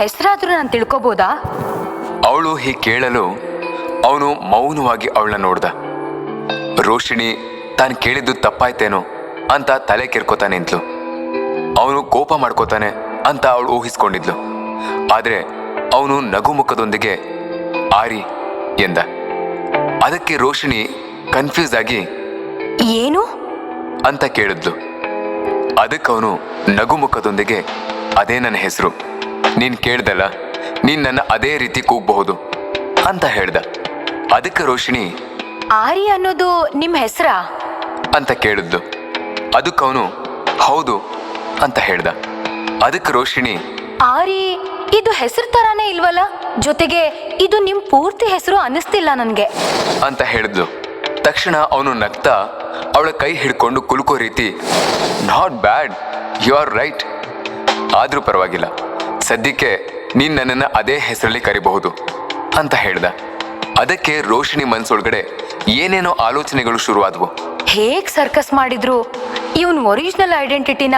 ಹೆಸರಾದ್ರೂ ನಾನು ತಿಳ್ಕೊಬೋದಾ? ಅವಳು ಹೀಗೆ ಕೇಳಲು ಅವನು ಮೌನವಾಗಿ ಅವಳನ್ನ ನೋಡ್ದ. ರೋಷಿಣಿ ತಾನು ಕೇಳಿದ್ದು ತಪ್ಪಾಯ್ತೇನೋ ಅಂತ ತಲೆ ಕೆರ್ಕೋತಾ ನಿಂತ್ಲು. ಅವನು ಕೋಪ ಮಾಡ್ಕೋತಾನೆ ಅಂತ ಅವಳು ಊಹಿಸ್ಕೊಂಡಿದ್ಲು. ಆದ್ರೆ ಅವನು ನಗುಮುಖದೊಂದಿಗೆ ಆರಿ ಎಂದ. ಅದಕ್ಕೆ ರೋಷಿಣಿ ಕನ್ಫ್ಯೂಸ್ ಆಗಿ ಏನು? ಅಂತ ಕೇಳಿದ್ಲು. ಅದಕ್ಕವನು ನಗು ಮುಖದೊಂದಿಗೆ ಅದೇ ನನ್ನ ಹೆಸರು ನೀನ್ ಕೇಳ್ದಲ್ಲ ನೀನ್ ನನ್ನ ಅದೇ ರೀತಿ ಕೂಗಬಹುದು ಅಂತ ಹೇಳ್ದ. ಅದಕ್ಕೆ ರೋಷಿಣಿ ಆರಿ ಅನ್ನೋದು ನಿಮ್ಮ ಹೆಸರಾ? ಅಂತ ಕೇಳಿದ್ಲು ಅದಕ್ಕವನು ಹೌದು ಅಂತ ಹೇಳ್ದ. ಅದಕ್ಕೆ ರೋಷಿಣಿ ಆರಿ ಇದು ಹೆಸರು ತರಾನೇ ಇಲ್ವಲ್ಲ? ಜೊತೆಗೆ ಇದು ನಿಮ್ ಪೂರ್ತಿ ಹೆಸರು ಅನ್ನಿಸ್ತಿಲ್ಲ ನನ್ಗೆ. ಅಂತ ಹೇಳಿದ್ಲು ತಕ್ಷಣ ಅವನು ನಗ್ತಾ ಅವಳ ಕೈ ಹಿಡ್ಕೊಂಡು ಕುಲುಕೋ ರೀತಿ not bad you are right ಆದ್ರೂ ಪರವಾಗಿಲ್ಲ. ಸದ್ಯಕ್ಕೆ ನೀನ್ ನನ್ನನ್ನು ಅದೇ ಹೆಸರಲ್ಲಿ ಕರಿಬಹುದು ಅಂತ ಹೇಳ್ದ. ಅದಕ್ಕೆ ರೋಷಿಣಿ ಮನ್ಸೊಳಗಡೆ ಏನೇನೋ ಆಲೋಚನೆಗಳು ಶುರುವಾದವು. ಹೇಗ್ ಸರ್ಕಸ್ ಮಾಡಿದ್ರು? ಇವನ್ ಒರಿಜಿನಲ್ ಐಡೆಂಟಿಟಿನ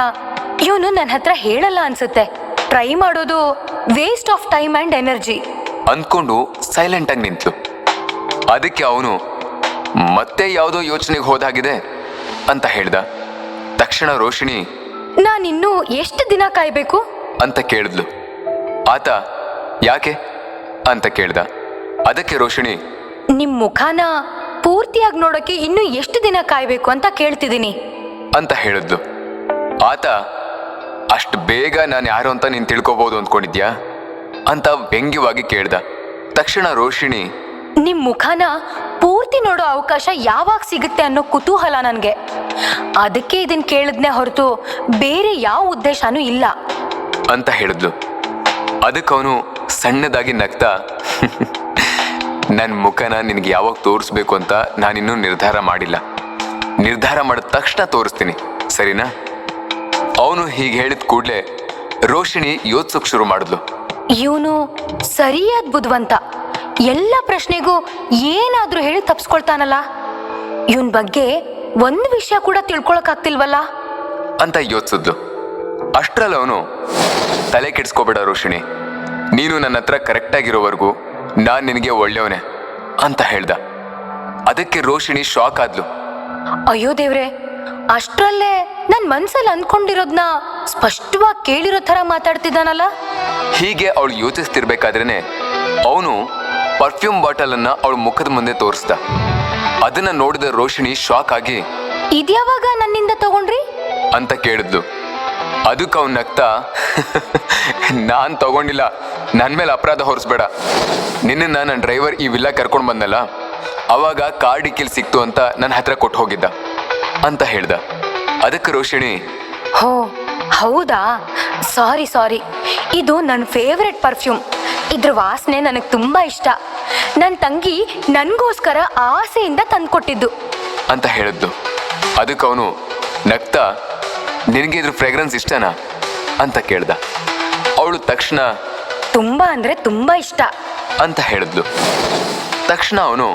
ಇವನು ನನ್ನ ಹತ್ರ ಹೇಳಲ್ಲ ಅನ್ಸುತ್ತೆ. ಟ್ರೈ ಮಾಡೋದು waste of time and energy ಅಂದ್ಕೊಂಡು ಸೈಲೆಂಟ್ ಆಗಿ ನಿಂತು. ಅದಕ್ಕೆ ಅವನು ಮತ್ತೆ ಯಾವುದೋ ಯೋಚನೆಗೆ ಹೋದಾಗಿದೆ? ಅಂತ ಹೇಳ್ದ. ತಕ್ಷಣ ರೋಷಿಣಿ ನಾನಿನ್ನೂ ಎಷ್ಟು ದಿನ ಕಾಯ್ಬೇಕು? ಅಂತ ಕೇಳಿದ್ಲು. ಆತ ಯಾಕೆ ಅಂತ ಕೇಳ್ದ. ಅದಕ್ಕೆ ರೋಷಿಣಿ ನಿಮ್ ಮುಖಾನ ಪೂರ್ತಿಯಾಗಿ ನೋಡಕ್ಕೆ ಇನ್ನೂ ಎಷ್ಟು ದಿನ ಕಾಯ್ಬೇಕು ಅಂತ ಕೇಳ್ತಿದ್ದೀನಿ. ಅಂತ ಹೇಳಿದ್ಲು ಆತ ಅಷ್ಟು ಬೇಗ ನಾನು ಯಾರು ಅಂತ ನೀನು ತಿಳ್ಕೊಬೋದು ಅಂದ್ಕೊಂಡಿದ್ಯಾ ಅಂತ ವ್ಯಂಗ್ಯವಾಗಿ ಕೇಳ್ದ. ತಕ್ಷಣ ರೋಷಿಣಿ ನಿಮ್ ಮುಖಾನ ಪೂರ್ತಿ ನೋಡೋ ಅವಕಾಶ ಯಾವಾಗ ಸಿಗುತ್ತೆ ಅನ್ನೋ ಕುತೂಹಲ ನನಗೆ. ಅದಕ್ಕೆ ಇದನ್ನ ಕೇಳಿದ್ನೆ ಹೊರತು ಬೇರೆ ಯಾವ ಉದ್ದೇಶನೂ ಇಲ್ಲ. ಅಂತ ಹೇಳಿದ್ಲು. ಅದಕ್ಕವನು ಸಣ್ಣದಾಗಿ ನಗ್ತಾ ನನ್ನ ಮುಖನ ನಿನಗೆ ಯಾವಾಗ ತೋರಿಸ್ಬೇಕು ಅಂತ ನಾನಿನ್ನೂ ನಿರ್ಧಾರ ಮಾಡಿಲ್ಲ. ನಿರ್ಧಾರ ಮಾಡಿದ ತಕ್ಷಣ ತೋರಿಸ್ತೀನಿ ಸರಿನಾ? ಅವನು ಹೀಗೆ ಹೇಳಿದ ಕೂಡಲೇ ರೋಷಿಣಿ ಯೋಚಿಸೋಕೆ ಶುರು ಮಾಡಿದ್ಲು. ಇವನು ಸರಿಯಾದ ಬುದ್ಧವಂತ ಎಲ್ಲ ಪ್ರಶ್ನೆಗೂ ಏನಾದರೂ ಹೇಳಿ ತಪ್ಸ್ಕೊಳ್ತಾನಲ್ಲ. ಇವನ್ ಬಗ್ಗೆ ಒಂದು ವಿಷಯ ಕೂಡ ತಿಳ್ಕೊಳಕ್ಕಾಗ್ತಿಲ್ವಲ್ಲ? ಅಂತ ಯೋಚಿಸಿದ್ಲು. ಅಷ್ಟರಲ್ಲಿ ಅವನು ತಲೆ ಕೆಡಿಸ್ಕೋಬೇಡ ರೋಷಿಣಿ. ನೀನು ನನ್ನ ಹತ್ರ ಕರೆಕ್ಟಾಗಿರೋವರೆಗೂ ನಾನು ನಿನಗೆ ಒಳ್ಳೆಯವನೆ ಅಂತ ಹೇಳ್ದ. ಅದಕ್ಕೆ ರೋಷಿಣಿ ಶಾಕ್ ಆದ್ಲು. ಅಯ್ಯೋ ದೇವ್ರೆ ಅಷ್ಟರಲ್ಲೇ ನನ್ ಮನ್ಸಲ್ಲಿ ಅಂದ್ಕೊಂಡಿರೋದ್ನ ಸ್ಪಷ್ಟವಾಗಿ ಕೇಳಿರೋ ಥರ ಮಾತಾಡ್ತಿದ್ದಾನಲ್ಲ? ಹೀಗೆ ಅವಳು ಯೋಚಿಸ್ತಿರ್ಬೇಕಾದ್ರೇನೆ ಅವನು ಪರ್ಫ್ಯೂಮ್ ಬಾಟಲ್ ಅನ್ನ ಅವಳ ಮುಖದ ಮುಂದೆ ತೋರಿಸ್ದ. ಅದನ್ನ ನೋಡಿದ ರೋಷಿಣಿ ಶಾಕ್ ಆಗಿ ಇದ್ಯಾವಾಗ ನನ್ನಿಂದ ತಗೊಂಡ್ರಿ? ಅಂತ ಕೇಳಿದ್ಲು. ಅದಕ್ಕೆ ಅವ್ನು ನಗ್ತಾ ನಾನು ತಗೊಂಡಿಲ್ಲ. ನನ್ನ ಮೇಲೆ ಅಪರಾಧ ಹೊರಿಸ್ಬೇಡ. ನಿನ್ನ ನನ್ನ ಡ್ರೈವರ್ ಈ ವಿಲ್ಲ ಕರ್ಕೊಂಡು ಬಂದಲ್ಲ ಅವಾಗ ಕಾರ್ ಡಿಕ್ಕಿಲ್ ಸಿಕ್ತು ಅಂತ ನನ್ನ ಹತ್ರ ಕೊಟ್ಟು ಹೋಗಿದ್ದ ಅಂತ ಹೇಳ್ದ. ಅದಕ್ಕೆ ರೋಷಿಣಿ ಹೋ ಹೌದಾ? ಸಾರಿ ಸಾರಿ. ಇದು ನನ್ನ ಫೇವ್ರೆಟ್ ಪರ್ಫ್ಯೂಮ್ ಇದ್ರ ವಾಸನೆ ನನಗೆ ತುಂಬ ಇಷ್ಟ. ನನ್ನ ತಂಗಿ ನನಗೋಸ್ಕರ ಆಸೆಯಿಂದ ತಂದುಕೊಟ್ಟಿದ್ದು. ಅಂತ ಹೇಳಿದ್ದು. ಅದಕ್ಕೆ ಅವನು ನಗ್ತಾ ನಿನಗೆ ಇದ್ರ ಫ್ರೇಗ್ರೆನ್ಸ್ ಇಷ್ಟನಾ ಅಂತ ಕೇಳ್ದ. ಅವಳು ತಕ್ಷಣ ತುಂಬಾ ಅಂದ್ರೆ ತುಂಬಾ ಇಷ್ಟ. ಅಂತ ಹೇಳಿದ್ಲು. ತಕ್ಷಣ ಅವನು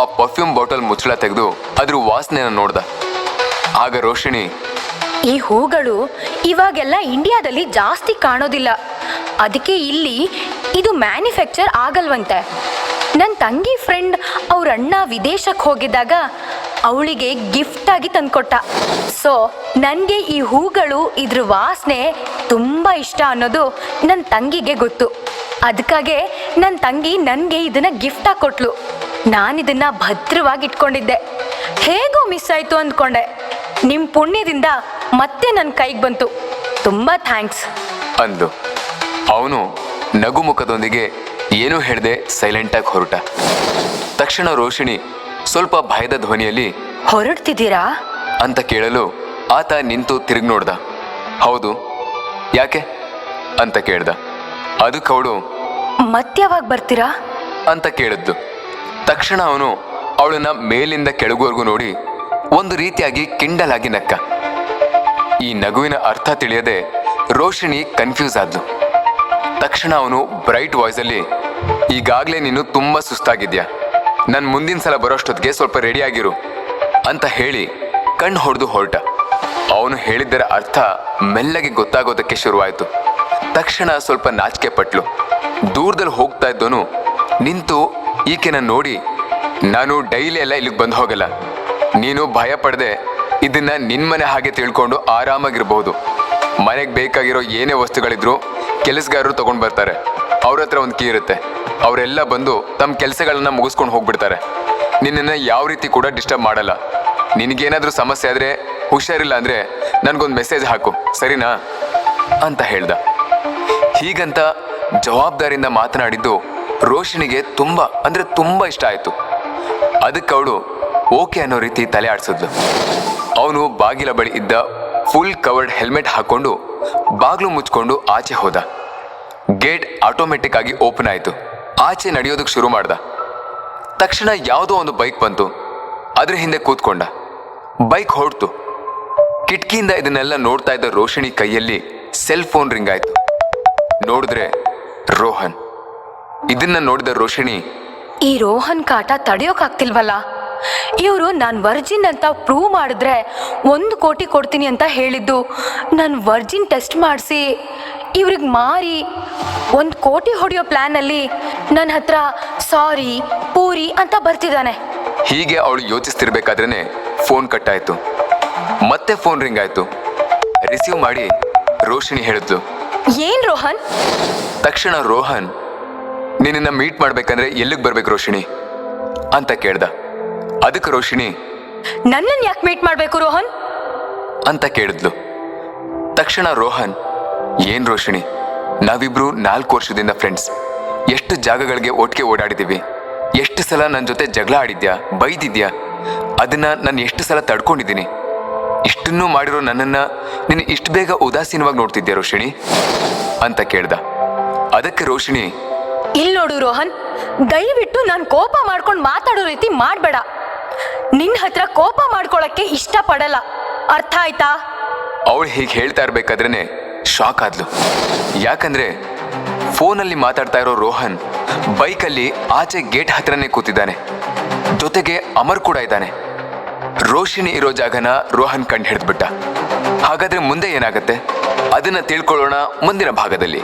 ಆ ಪರ್ಫ್ಯೂಮ್ ಬಾಟಲ್ ಮುಚ್ಚಳ ತೆಗೆದು ಅದ್ರ ವಾಸನೆನ ನೋಡ್ದ. ಆಗ ರೋಷಿಣಿ ಈ ಹೂಗಳು ಇವಾಗೆಲ್ಲ ಇಂಡಿಯಾದಲ್ಲಿ ಜಾಸ್ತಿ ಕಾಣೋದಿಲ್ಲ. ಅದಕ್ಕೆ ಇಲ್ಲಿ ಇದು ಮ್ಯಾನುಫ್ಯಾಕ್ಚರ್ ಆಗಲ್ವಂತೆ. ನನ್ನ ತಂಗಿ ಫ್ರೆಂಡ್ ಅವ್ರ ಅಣ್ಣ ವಿದೇಶಕ್ಕೆ ಹೋಗಿದ್ದಾಗ ಅವಳಿಗೆ ಗಿಫ್ಟ್ ಆಗಿ ತಂದ್ಕೊಟ್ಟ. ಸೊ ನನಗೆ ಈ ಹೂಗಳು ಇದ್ರ ವಾಸನೆ ತುಂಬ ಇಷ್ಟ ಅನ್ನೋದು ನನ್ನ ತಂಗಿಗೆ ಗೊತ್ತು. ಅದಕ್ಕಾಗೆ ನನ್ನ ತಂಗಿ ನನಗೆ ಇದನ್ನ ಗಿಫ್ಟ್ ಆಗಿ ಕೊಟ್ಲು ನಾನಿದನ್ನ ಭದ್ರವಾಗಿ ಇಟ್ಕೊಂಡಿದ್ದೆ ಹೇಗೋ ಮಿಸ್ ಆಯಿತು ಅಂದ್ಕೊಂಡೆ. ನಿಮ್ಮ ಪುಣ್ಯದಿಂದ ಮತ್ತೆ ನನ್ನ ಕೈಗೆ ಬಂತು. ತುಂಬ ಥ್ಯಾಂಕ್ಸ್ ಅಂದು ಅವನು ನಗು ಮುಖದೊಂದಿಗೆ ಏನೂ ಹೇಳದೆ ಸೈಲೆಂಟಾಗಿ ಹೊರಟ. ತಕ್ಷಣ ರೋಷಿಣಿ ಸ್ವಲ್ಪ ಭಯದ ಧ್ವನಿಯಲ್ಲಿ ಹೊರಡ್ತಿದ್ದೀರಾ? ಅಂತ ಕೇಳಲು ಆತ ನಿಂತು ತಿರುಗಿ ನೋಡ್ದ. ಹೌದು ಯಾಕೆ? ಅಂತ ಕೇಳ್ದ. ಅದಕ್ಕೆ ಅವಳು ಮತ್ಯಾವಾಗ ಬರ್ತೀರಾ? ಅಂತ ಕೇಳಿದ್ದು. ತಕ್ಷಣ ಅವನು ಅವಳನ್ನ ಮೇಲಿಂದ ಕೆಳಗುವರೆಗೂ ನೋಡಿ ಒಂದು ರೀತಿಯಾಗಿ ಕಿಂಡಲಾಗಿ ನಕ್ಕ. ಈ ನಗುವಿನ ಅರ್ಥ ತಿಳಿಯದೆ ರೋಷಿಣಿ ಕನ್ಫ್ಯೂಸ್ ಆದ್ಲು. ತಕ್ಷಣ ಅವನು ಬ್ರೈಟ್ ವಾಯ್ಸಲ್ಲಿ ಈಗಾಗಲೇ ನೀನು ತುಂಬಾ ಸುಸ್ತಾಗಿದ್ಯಾ? ನನ್ ಮುಂದಿನ ಸಲ ಬರೋಷ್ಟೊತ್ತಿಗೆ ಸ್ವಲ್ಪ ರೆಡಿ ಆಗಿರು ಅಂತ ಹೇಳಿ ಕಣ್ಣು ಹೊಡೆದು ಹೊರಟ. ಅವನು ಹೇಳಿದ್ದರ ಅರ್ಥ ಮೆಲ್ಲಗೆ ಗೊತ್ತಾಗೋದಕ್ಕೆ ಶುರುವಾಯಿತು. ತಕ್ಷಣ ಸ್ವಲ್ಪ ನಾಚಿಕೆ ಪಟ್ಲು. ದೂರದಲ್ಲಿ ಹೋಗ್ತಾ ಇದ್ದೋನು ನಿಂತು ಈಕೆನ ನೋಡಿ, ನಾನು ಡೈಲಿ ಎಲ್ಲ ಇಲ್ಲಿಗೆ ಬಂದು ಹೋಗಲ್ಲ. ನೀನು ಭಯ ಪಡದೆ, ಇದನ್ನ ನಿನ್ಮನೆ ಹಾಗೆ ತಿಳ್ಕೊಂಡು ಆರಾಮಾಗಿರ್ಬೋದು ಮನೆಗೆ ಬೇಕಾಗಿರೋ ಏನೇ ವಸ್ತುಗಳಿದ್ರು ಕೆಲಸಗಾರರು ತಗೊಂಡು ಬರ್ತಾರೆ. ಅವ್ರ ಹತ್ರ ಒಂದು ಕೀ ಇರುತ್ತೆ. ಅವರೆಲ್ಲ ಬಂದು ತಮ್ಮ ಕೆಲಸಗಳನ್ನ ಮುಗಿಸ್ಕೊಂಡು ಹೋಗ್ಬಿಡ್ತಾರೆ. ನಿನ್ನನ್ನು ಯಾವ ರೀತಿ ಕೂಡ ಡಿಸ್ಟರ್ಬ್ ಮಾಡಲ್ಲ. ನಿನಗೇನಾದರೂ ಸಮಸ್ಯೆ ಆದರೆ ಹುಷಾರಿಲ್ಲ ಅಂದರೆ ನನಗೊಂದು ಮೆಸೇಜ್ ಹಾಕು, ಸರಿನಾ? ಅಂತ ಹೇಳ್ದ. ಹೀಗಂತ ಜವಾಬ್ದಾರಿಯಿಂದ ಮಾತನಾಡಿದ್ದು ರೋಷಿನಿಗೆ ತುಂಬ, ಅಂದರೆ ತುಂಬ ಇಷ್ಟ ಆಯಿತು. ಅದಕ್ಕೆ ಅವಳು ಓಕೆ ಅನ್ನೋ ರೀತಿ ತಲೆ ಆಡಿಸಿದ್ಲು. ಅವನು ಬಾಗಿಲ ಬಳಿ ಇದ್ದ ಫುಲ್ ಕವರ್ಡ್ ಹೆಲ್ಮೆಟ್ ಹಾಕ್ಕೊಂಡು ಬಾಗಿಲು ಮುಚ್ಕೊಂಡು ಆಚೆ ಹೋದ. ಗೇಟ್ ಆಟೋಮೆಟಿಕ್ ಆಗಿ ಓಪನ್ ಆಯಿತು. ಆಚೆ ನಡೆಯೋದಕ್ಕೆ ಶುರು ಮಾಡ್ದ. ತಕ್ಷಣ ಯಾವುದೋ ಒಂದು ಬೈಕ್ ಬಂತು. ಅದ್ರ ಹಿಂದೆ ಕೂತ್ಕೊಂಡ. ಬೈಕ್ ಹೊಡ್ತು ಕಿಟಕಿಯಿಂದ ಇದನ್ನೆಲ್ಲ ನೋಡ್ತಾ ಇದ್ದ ರೋಷಿಣಿ ಕೈಯಲ್ಲಿ ಸೆಲ್ ಫೋನ್ ರಿಂಗ್ ಆಯ್ತು. ನೋಡಿದ್ರೆ ರೋಹನ್. ಇದನ್ನ ನೋಡಿದ ರೋಷಿಣಿ, ಈ ರೋಹನ್ ಕಾಟ ತಡೆಯೋಕಾಗ್ತಿಲ್ವಲ್ಲ ಇವರು ನಾನು ವರ್ಜಿನ್ ಅಂತ ಪ್ರೂವ್ ಮಾಡಿದ್ರೆ ಒಂದು ಕೋಟಿ ಕೊಡ್ತೀನಿ ಅಂತ ಹೇಳಿದ್ದು. ನಾನು ವರ್ಜಿನ್ ಟೆಸ್ಟ್ ಮಾಡಿಸಿ ಇವ್ರಿಗೆ ಮಾರಿ ಒಂದು ಕೋಟಿ ಹೊಡೆಯೋ ಪ್ಲ್ಯಾನಲ್ಲಿ ನನ್ನ ಹತ್ರ ಸಾರಿ ಪೂರಿ ಅಂತ ಬರ್ತಿದ್ದಾನೆ. ಹೀಗೆ ಅವಳು ಯೋಚಿಸ್ತಿರ್ಬೇಕಾದ್ರೇನೆ ಫೋನ್ ಕಟ್ ಆಯ್ತು ಮತ್ತೆ ಫೋನ್ ರಿಂಗ್ ಆಯ್ತು. ರಿಸೀವ್ ಮಾಡಿ ರೋಷಿಣಿ ಹೇಳಿದ್ಲು. ಏನ್ ರೋಹನ್? ತಕ್ಷಣ ರೋಹನ್ ನಿನ್ನ ಮೀಟ್ ಮಾಡ್ಬೇಕಂದ್ರೆ ಎಲ್ಲಿಗೆ ಬರ್ಬೇಕು ರೋಷಿಣಿ? ಅಂತ ಕೇಳ್ದ. ಅದಕ್ಕೆ ರೋಷಿಣಿ ನನ್ನನ್ನು ಯಾಕೆ ಮೀಟ್ ಮಾಡಬೇಕು ರೋಹನ್? ಅಂತ ಕೇಳಿದ್ಲು. ತಕ್ಷಣ ರೋಹನ್ ಏನ್ ರೋಷಿಣಿ? ನಾವಿಬ್ರು ನಾಲ್ಕು ವರ್ಷದಿಂದ ಫ್ರೆಂಡ್ಸ್ ಎಷ್ಟು ಜಾಗಗಳಿಗೆ ಒಟ್ಟಿಗೆ ಓಡಾಡಿದ್ದೀವಿ ಎಷ್ಟು ಸಲ ನನ್ನ ಜೊತೆ ಜಗಳ ಆಡಿದ್ಯಾ ಬೈದಿದ್ಯಾ? ಅದನ್ನ ನಾನು ಎಷ್ಟು ಸಲ ತಡ್ಕೊಂಡಿದ್ದೀನಿ? ಇಷ್ಟನ್ನೂ ಮಾಡಿರೋ ನನ್ನನ್ನು ನೀನು ಇಷ್ಟು ಬೇಗ ಉದಾಸೀನವಾಗಿ ನೋಡ್ತಿದ್ಯಾ ರೋಷಿಣಿ? ಅಂತ ಕೇಳ್ದ. ಅದಕ್ಕೆ ರೋಷಿಣಿ ಇಲ್ಲಿ ನೋಡು ರೋಹನ್ ದಯವಿಟ್ಟು ನಾನು ಕೋಪ ಮಾಡ್ಕೊಂಡು ಮಾತಾಡೋ ರೀತಿ ಮಾಡಬೇಡ. ನಿನ್ನ ಹತ್ರ ಕೋಪ ಮಾಡ್ಕೊಳಕ್ಕೆ ಇಷ್ಟಪಡಲ್ಲ. ಅರ್ಥ ಆಯ್ತಾ? ಅವಳು ಹೀಗೆ ಹೇಳ್ತಾ ಇರ್ಬೇಕಾದ್ರೇನೆ ಶಾಕ್ ಆದ್ಲು. ಯಾಕಂದ್ರೆ ಫೋನಲ್ಲಿ ಮಾತಾಡ್ತಾ ಇರೋ ರೋಹನ್ ಬೈಕಲ್ಲಿ ಆಚೆ ಗೇಟ್ ಹತ್ರನೇ ಕೂತಿದ್ದಾನೆ. ಜೊತೆಗೆ ಅಮರ್ ಕೂಡ ಇದ್ದಾನೆ. ರೋಷಿಣಿ ಇರೋ ಜಾಗನ ರೋಹನ್ ಕಂಡು ಹಿಡಿದ್ಬಿಟ್ಟ ಹಾಗಾದ್ರೆ ಮುಂದೆ ಏನಾಗುತ್ತೆ? ಅದನ್ನ ತಿಳ್ಕೊಳ್ಳೋಣ ಮುಂದಿನ ಭಾಗದಲ್ಲಿ.